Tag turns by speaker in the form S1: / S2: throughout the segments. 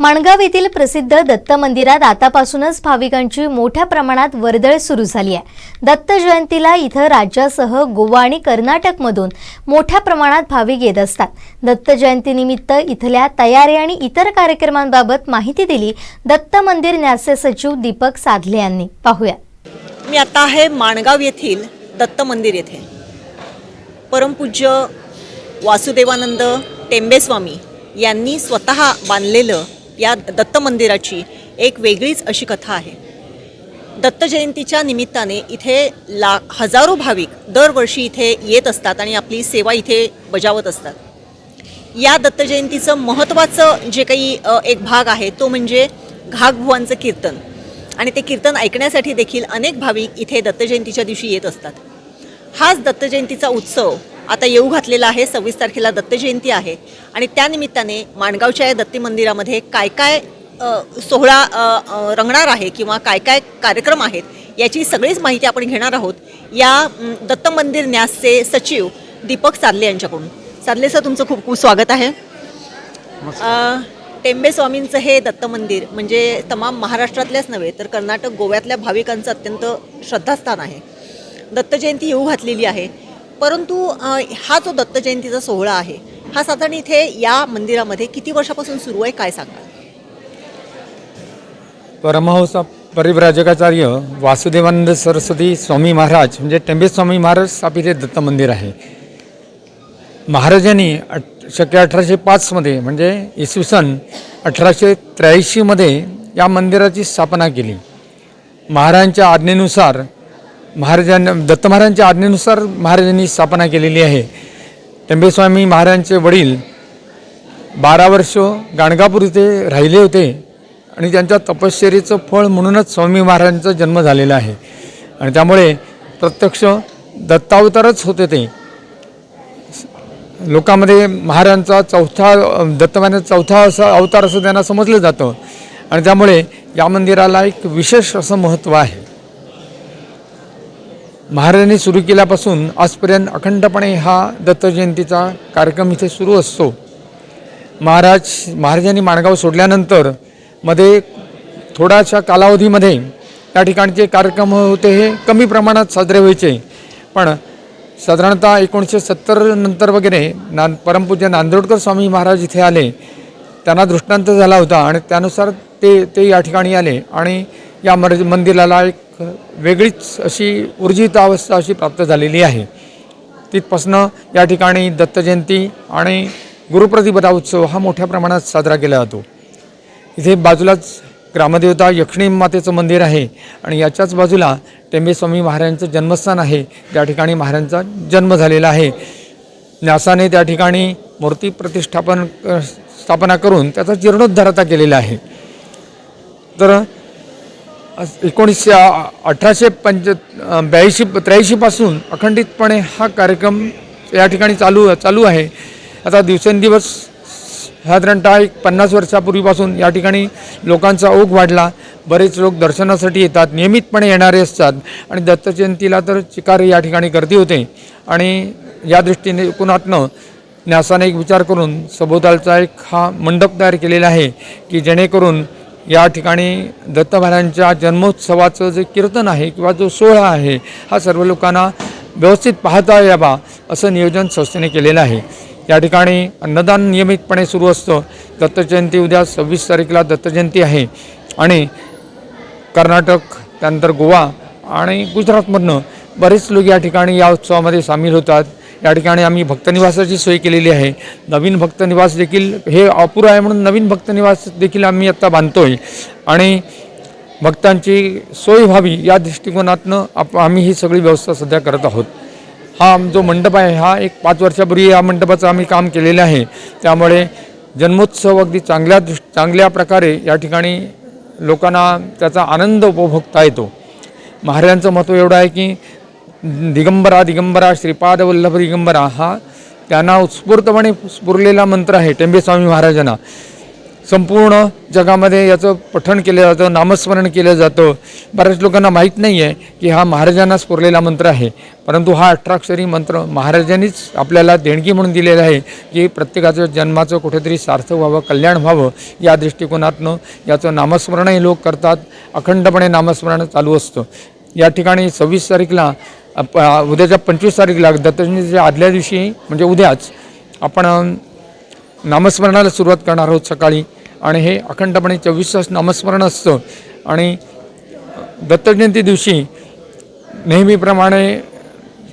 S1: माणगाव येथील प्रसिद्ध दत्त मंदिरात आतापासूनच भाविकांची मोठ्या प्रमाणात वर्दळ सुरू झाली आहे. दत्त जयंतीला इथं राज्यासह गोवा आणि कर्नाटकमधून मोठ्या प्रमाणात भाविक येत असतात. दत्त जयंतीनिमित्त इथल्या तयारी आणि इतर कार्यक्रमांबाबत माहिती दिली दत्त मंदिर न्यासे सचिव दीपक साधले यांनी. पाहूया.
S2: मी आता आहे माणगाव येथील दत्त मंदिर येथे. परमपूज्य वासुदेवानंद टेंबेस्वामी यांनी स्वतः बांधलेलं या दत्त मंदिराची एक वेगळीच अशी कथा आहे. दत्त जयंतीच्या निमित्ताने इथे ला हजारो भाविक दरवर्षी इथे येत असतात आणि आपली सेवा इथे बजावत असतात. या दत्त जयंतीचं महत्त्वाचं जे काही एक भाग आहे तो म्हणजे घागभुवांचं कीर्तन. आणि ते कीर्तन ऐकण्यासाठी देखील अनेक भाविक इथे दत्तजयंतीच्या दिवशी येत असतात. हाच दत्तजयंतीचा उत्सव आता येऊ घातलेला आहे सव्वीस तारखेला दत्त जयंती आहे. आणि त्यानिमित्ताने माणगावच्या या दत्ती मंदिरामध्ये काय काय सोहळा रंगणार आहे किंवा काय काय कार्यक्रम आहेत याची सगळीच माहिती आपण घेणार आहोत. या दत्त मंदिर न्यासचे सचिव दीपक सादले यांच्याकडून. सादले सर तुमचं खूप खूप स्वागत आहे. टेंबे स्वामींचं हे दत्त मंदिर म्हणजे तमाम महाराष्ट्रातल्याच नव्हे तर कर्नाटक गोव्यातल्या भाविकांचं अत्यंत श्रद्धास्थान आहे. दत्त जयंती येऊ घातलेली आहे. परंतु हा जो दत्त जयंतीचा सोहळा आहे हा साधारण इथे या मंदिरामध्ये किती वर्षापासून सुरू आहे काय सांगाल?
S3: परमहंस परिव्राजकाचार्य वासुदेवानंद सरस्वती स्वामी महाराज म्हणजे टेंबे स्वामी महाराज स्थापित हे दत्त मंदिर आहे. महाराजांनी अठ शक्य अठराशे पाचमध्ये म्हणजे इसवी सन अठराशे त्र्याऐंशीमध्ये या मंदिराची स्थापना केली. महाराजांच्या आज्ञेनुसार महाराजांना दत्त महाराजांच्या आज्ञेनुसार महाराजांनी स्थापना केलेली आहे. टेंबेस्वामी महाराजांचे वडील बारा वर्ष गाणगापूर इथे राहिले होते आणि त्यांच्या तपश्चर्येचं फळ म्हणूनच स्वामी महाराजांचा जन्म झालेला आहे. आणि त्यामुळे प्रत्यक्ष दत्तावतारच होते ते. लोकांमध्ये महाराजांचा चौथा दत्त चौथा असा अवतार असं त्यांना समजलं जातं. आणि त्यामुळे या मंदिराला एक विशेष असं महत्त्व आहे. महाराजांनी सुरू केल्यापासून आजपर्यंत अखंडपणे हा दत्तजयंतीचा कार्यक्रम इथे सुरू असतो. महाराज महाराजांनी माणगाव सोडल्यानंतरमध्ये थोड्याशा कालावधीमध्ये त्या ठिकाणचे कार्यक्रम होते हे कमी प्रमाणात साजरे व्हायचे. पण साधारणतः एकोणीसशे सत्तर नंतर वगैरे ना परमपूज्य नांदोडकर स्वामी महाराज इथे आले. त्यांना दृष्टांत झाला होता आणि त्यानुसार ते ते या ठिकाणी आले आणि या मर मंदिराला एक वेगळीच अशी ऊर्जित अवस्था अशी प्राप्त झालेली आहे. तिथपासनं या ठिकाणी दत्त जयंती आणि गुरुप्रतिपदा उत्सव हा मोठ्या प्रमाणात साजरा केला जातो. इथे बाजूलाच ग्रामदेवता यक्षिणी मातेचं मंदिर आहे आणि याच्याच बाजूला टेंबेस्वामी महाराजांचं जन्मस्थान आहे. ज्या ठिकाणी महाराजांचा जन्म झालेला आहे. न्यासाने त्या ठिकाणी मूर्ती प्रतिष्ठापन स्थापना करून त्याचा जीर्णोद्धार आता केलेला आहे. तर एकोणीसशे अठराशे पंच ब्याऐंशी त्र्याऐंशीपासून अखंडितपणे हा कार्यक्रम या ठिकाणी चालू चालू आहे. आता दिवसेंदिवस साधारणतः एक पन्नास वर्षापूर्वीपासून या ठिकाणी लोकांचा ओघ वाढला. बरेच लोक दर्शनासाठी येतात नियमितपणे येणारे असतात आणि दत्त जयंतीला तर चिकार या ठिकाणी गर्दी होते. आणि या दृष्टीने एकूणातनं न्यासाने एक विचार करून सभोवतालचा एक हा मंडप तयार केलेला आहे की जेणेकरून या ठिकाणी दत्त महाराजांच्या जन्मोत्सवाचं जे कीर्तन आहे किंवा जो सोहळा आहे हा सर्व लोकांना व्यवस्थित पाहता यावा असं नियोजन संस्थेने केलेलं आहे. या ठिकाणी अन्नदान नियमितपणे सुरू असतं. दत्तजयंती उद्या सव्वीस तारखेला दत्तजयंती आहे. आणि कर्नाटक त्यानंतर गोवा आणि गुजरातमधनं बरेच लोक या ठिकाणी या उत्सवामध्ये सामील होतात. या ठिकाणी आम्ही भक्तनिवासाची सोय केलेली आहे. नवीन भक्तनिवास देखील हे अपुरं आहे म्हणून नवीन भक्तनिवास देखील आम्ही आत्ता बांधतो आहे आणि भक्तांची सोय व्हावी या दृष्टिकोनातनं आप आम्ही ही सगळी व्यवस्था सध्या करत आहोत. हा जो मंडप आहे हा एक पाच वर्षापूर्वी या मंडपाचं आम्ही काम केलेलं आहे. त्यामुळे जन्मोत्सव अगदी चांगल्या दृष्ट चांगल्या प्रकारे या ठिकाणी लोकांना त्याचा आनंद उपभोगता येतो. महाराजांचं महत्त्व एवढं आहे की दिगंबरा दिगंबरा श्रीपाद वल्लभ दिगंबरा हा त्यांना उत्स्फूर्तपणे स्फुरलेला मंत्र आहे टेंबेस्वामी महाराजांना. संपूर्ण जगामध्ये याचं पठण केलं जातं नामस्मरण केलं जातं. बऱ्याच लोकांना माहीत नाही आहे की हा महाराजांना स्फुरलेला मंत्र आहे. परंतु हा अठराक्षरी मंत्र महाराजांनीच आपल्याला देणगी म्हणून दिलेला आहे की प्रत्येकाचं जन्माचं कुठेतरी सार्थक व्हावं कल्याण व्हावं या दृष्टिकोनातनं याचं नामस्मरणही लोक करतात. अखंडपणे नामस्मरण चालू असतं. या ठिकाणी सव्वीस तारीखला उद्याच्या पंचवीस तारीखला दत्तजयंतीच्या आदल्या दिवशी म्हणजे उद्याच आपण नामस्मरणाला सुरुवात करणार आहोत सकाळी. आणि हे अखंडपणे चोवीस तास नामस्मरण असतं. आणि दत्तजयंती दिवशी नेहमीप्रमाणे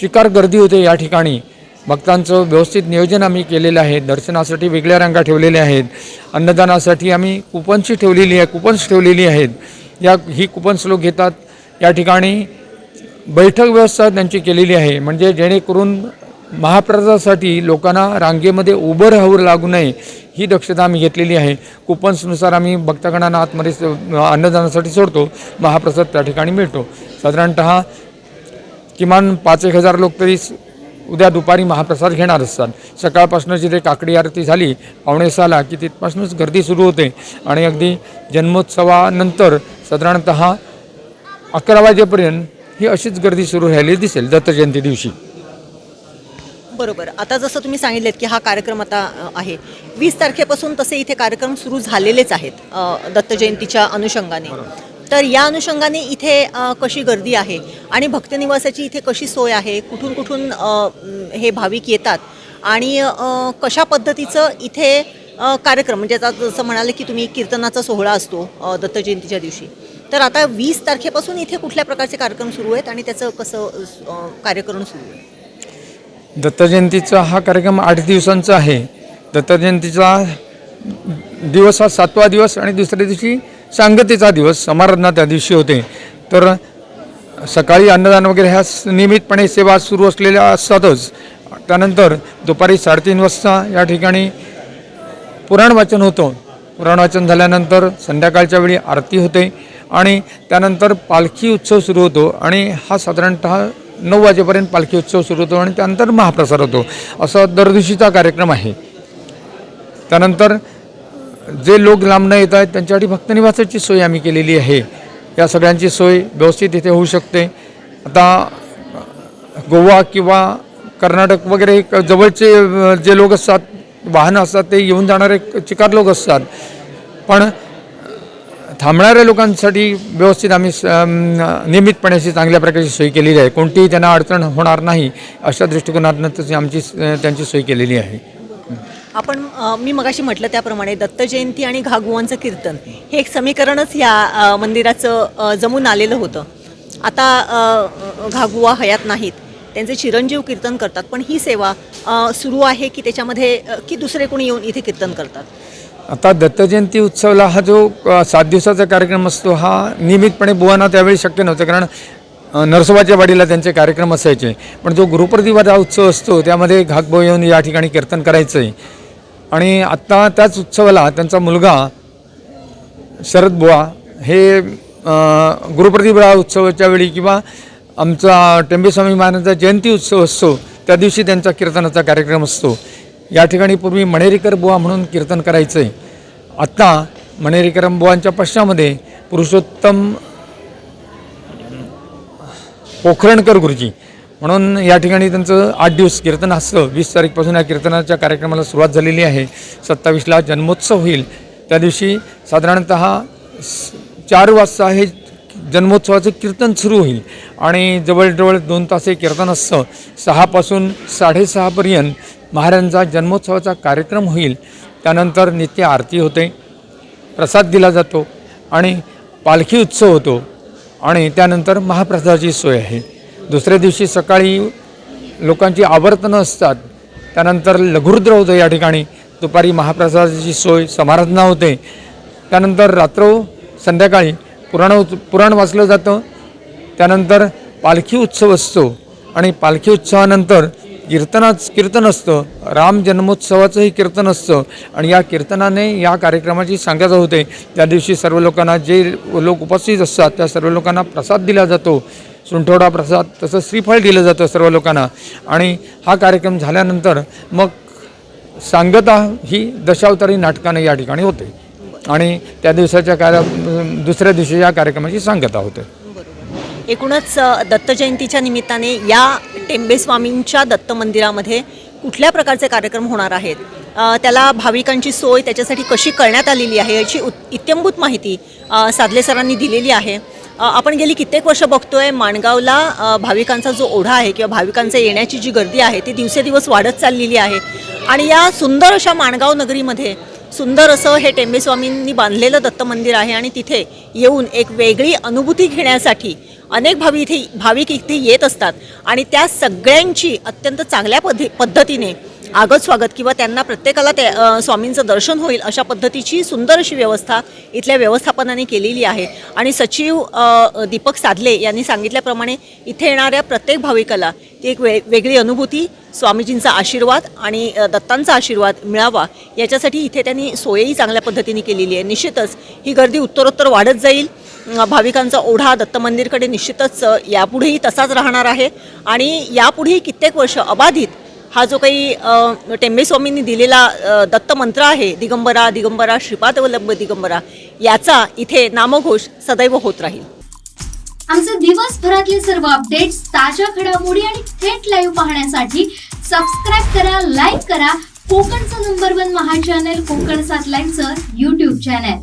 S3: शिकार गर्दी होते या ठिकाणी. भक्तांचं व्यवस्थित नियोजन आम्ही केलेलं आहे. दर्शनासाठी वेगळ्या रांगा ठेवलेल्या आहेत. अन्नदानासाठी आम्ही कुपन्सची ठेवलेली आहे कुपन्स ठेवलेली आहेत. या ही कुपन्स लोक घेतात. या ठिकाणी बैठक व्यवस्था त्यांची केलेली आहे. म्हणजे जेणेकरून महाप्रसादासाठी लोकांना रांगेमध्ये उभं राहावं लागू नये ही दक्षता आम्ही घेतलेली आहे. कुपन्सनुसार आम्ही भक्तगणांना आतमध्ये अन्नदानासाठी सोडतो. महाप्रसाद त्या ठिकाणी मिळतो. साधारणतः किमान पाच एक हजार लोक तरी स- उद्या दुपारी महाप्रसाद घेणार असतात. सकाळपासून जिथे काकडी आरती झाली पावणेसाला की तिथपासूनच गर्दी सुरू होते. आणि अगदी जन्मोत्सवानंतर साधारणतः अकरा वाजेपर्यंत ही अशीच गर्दी सुरू राहिली दिसेल दत्त जयंती दिवशी.
S2: बरोबर. आता जसं तुम्ही सांगितलेत की हा कार्यक्रम आता आहे. वीस तारखेपासून तसे इथे कार्यक्रम सुरू झालेलेच आहेत दत्तजयंतीच्या दत्त जयंतीच्या अनुषंगाने. तर या अनुषंगाने इथे कशी गर्दी आहे आणि भक्तनिवासाची इथे कशी सोय आहे कुठून कुठून हे भाविक येतात आणि कशा पद्धतीचं इथे कार्यक्रम म्हणजे आता जसं म्हणाले की तुम्ही कीर्तनाचा सोहळा असतो दत्तजयंतीच्या दत्त जयंतीच्या दिवशी. तर आता वीस तारखेपासून इथे कुठल्या प्रकारचे कार्यक्रम सुरू आहेत आणि त्याचं कसं कार्यक्रम सुरू आहे?
S3: दत्तजयंतीचा हा कार्यक्रम आठ दिवसांचा आहे. दत्तजयंतीचा दिवस हा सातवा दिवस आणि दुसऱ्या दिवशी सांगतेचा दिवस समाराधना त्या दिवशी होते. तर सकाळी अन्नदान वगैरे ह्या नियमितपणे सेवा सुरू असलेल्या असतातच. त्यानंतर दुपारी साडेतीन वाजता या ठिकाणी पुराण वाचन होतं. पुराण वाचन झाल्यानंतर संध्याकाळच्या वेळी आरती होते. आणि त्यानंतर पालखी उत्सव सुरू होतो आणि हा साधारणतः नऊ वाजेपर्यंत पालखी उत्सव सुरू होतो आणि त्यानंतर महाप्रसार होतो. असा दरदिवशीचा कार्यक्रम आहे. त्यानंतर जे लोक लांबणं येत आहेत त्यांच्यासाठी भक्तनिवासाची सोय आम्ही केलेली आहे. या सगळ्यांची सोय व्यवस्थित इथे होऊ शकते. आता गोवा किंवा कर्नाटक वगैरे जवळचे जे लोक असतात वाहनं असतात ते येऊन जाणारे चिकार लोक असतात. पण थांबणाऱ्या लोकांसाठी व्यवस्थित आम्ही स- नियमितपणे अशी चांगल्या प्रकारची सोय केलेली आहे. कोणतीही त्यांना अडचण होणार नाही अशा दृष्टिकोनातून तशी आमची त्यांची सोय केलेली आहे.
S2: आपण मी मगाशी म्हटलं त्याप्रमाणे दत्त जयंती आणि घागुवांचं कीर्तन हे एक समीकरणच या मंदिराचं जमून आलेलं होतं. आता घागुवा हयात नाहीत. त्यांचे चिरंजीव कीर्तन करतात पण ही सेवा सुरू आहे की त्याच्यामध्ये की दुसरे कोणी येऊन इथे कीर्तन करतात?
S3: आता दत्तजयंती उत्सवला हा जो सात दिवसाचा कार्यक्रम असतो हा नियमितपणे बुवांना त्यावेळी शक्य नव्हतं कारण नरसोबाच्या वाडीला त्यांचे कार्यक्रम असायचे. पण जो गुरुप्रतिभाचा उत्सव असतो त्यामध्ये घागबो येऊन या ठिकाणी कीर्तन करायचं आहे आणि आत्ता त्याच उत्सवाला त्यांचा मुलगा शरद बुवा हे गुरुप्रतिभा उत्सवाच्या वेळी किंवा आमचा टेंबेस्वामी महाराजांचा जयंती उत्सव असतो त्या दिवशी त्यांचा कीर्तनाचा कार्यक्रम असतो. या ठिकाणी पूर्वी मणेरीकर बुवा म्हणून कीर्तन करायचं. आहे आत्ता मणेरीकरम बुवांच्या पश्चामध्ये पुरुषोत्तम पोखरणकर गुरुजी. म्हणून या ठिकाणी त्यांचं आठ दिवस कीर्तन असतं. वीस तारीखपासून या कीर्तनाच्या कार्यक्रमाला सुरुवात झालेली आहे. सत्तावीसला जन्मोत्सव होईल. त्या दिवशी साधारणत चार वाजता हे जन्मोत्सवाचं कीर्तन सुरू होईल. आणि जवळजवळ दोन तास हे कीर्तन असतं सहापासून साडेसहापर्यंत महाराजांचा जन्मोत्सवाचा कार्यक्रम होईल. त्यानंतर नित्य आरती होते प्रसाद दिला जातो आणि पालखी उत्सव होतो आणि त्यानंतर महाप्रसादाची सोय आहे. दुसऱ्या दिवशी सकाळी लोकांची आवर्तनं असतात. त्यानंतर लघुरुद्र होतं या ठिकाणी दुपारी महाप्रसादाची सोय समाराधना होते. त्यानंतर रात्र संध्याकाळी पुराण पुराण वाचलं जातं. त्यानंतर पालखी उत्सव असतो. आणि पालखी उत्सवानंतर कीर्तनाच कीर्तन असतं. राम जन्मोत्सवाचंही कीर्तन असतं. आणि या कीर्तनाने या कार्यक्रमाची सांगता होते. त्या दिवशी सर्व लोकांना जे लोक उपस्थित असतात त्या सर्व लोकांना प्रसाद दिला जातो. सुंठवडा प्रसाद तसं श्रीफळ दिलं जातं सर्व लोकांना. आणि हा कार्यक्रम झाल्यानंतर मग सांगता ही दशावतारी नाटकाने या ठिकाणी होते. आणि त्या दिवसाच्या कार्य दुसऱ्या दिवशी या कार्यक्रमाची सांगता होते
S2: एकूणच दत्त जयंतीच्या निमित्ताने या टेंबेस्वामींच्या दत्त मंदिरामध्ये कुठल्या प्रकारचे कार्यक्रम होणार आहेत? त्याला भाविकांची सोय त्याच्यासाठी कशी करण्यात आलेली आहे याची इत्यंभूत माहिती साधले सादले सरांनी दिलेली आहे. आपण गेली कित्येक वर्ष बघतोय माणगावला भाविकांचा जो ओढा आहे किंवा भाविकांचा येण्याची जी गर्दी आहे ती दिवसेदिवस वाढत चाललेली आहे. आणि या सुंदर अशा माणगाव नगरीमध्ये सुंदर असं हे टेंबेस्वामींनी बांधलेलं दत्त मंदिर आहे आणि तिथे येऊन एक वेगळी अनुभूती घेण्यासाठी अनेक भावी इथे भाविक इथे येत असतात. आणि त्या सगळ्यांची अत्यंत चांगल्या पद्धे पद्धतीने आगत स्वागत किंवा त्यांना प्रत्येकाला ते स्वामींचं दर्शन होईल अशा पद्धतीची सुंदर अशी व्यवस्था इथल्या व्यवस्थापनाने केलेली आहे. आणि सचिव दीपक साधले यांनी सांगितल्याप्रमाणे इथे येणाऱ्या प्रत्येक भाविकाला ती एक वे वेगळी अनुभूती स्वामीजींचा आशीर्वाद आणि दत्तांचा आशीर्वाद मिळावा याच्यासाठी इथे त्यांनी सोयही चांगल्या पद्धतीने केलेली आहे. निश्चितच ही गर्दी उत्तरोत्तर वाढत जाईल. भाविकांचा ओढा दत्त मंदिरकडे निश्चितच यापुढेही तसाच राहणार आहे. आणि यापुढेही कित्येक वर्ष अबाधित हा जो काही टेंबेस्वामींनी दिलेला दत्त मंत्र आहे दिगंबरा दिगंबरा श्रीपादवल्लभ दिगंबरा याचा इथे नामघोष सदैव होत राहील.
S4: आमचे दिवसभरातले सर्व अपडेट्स ताज्या घडामोडी आणि थेट लाईव्ह पाहण्यासाठी सबस्क्राईब करा लाईक करा. कोकणचं number one Maha channel Konkan सात लाईनचं युट्यूब चॅनल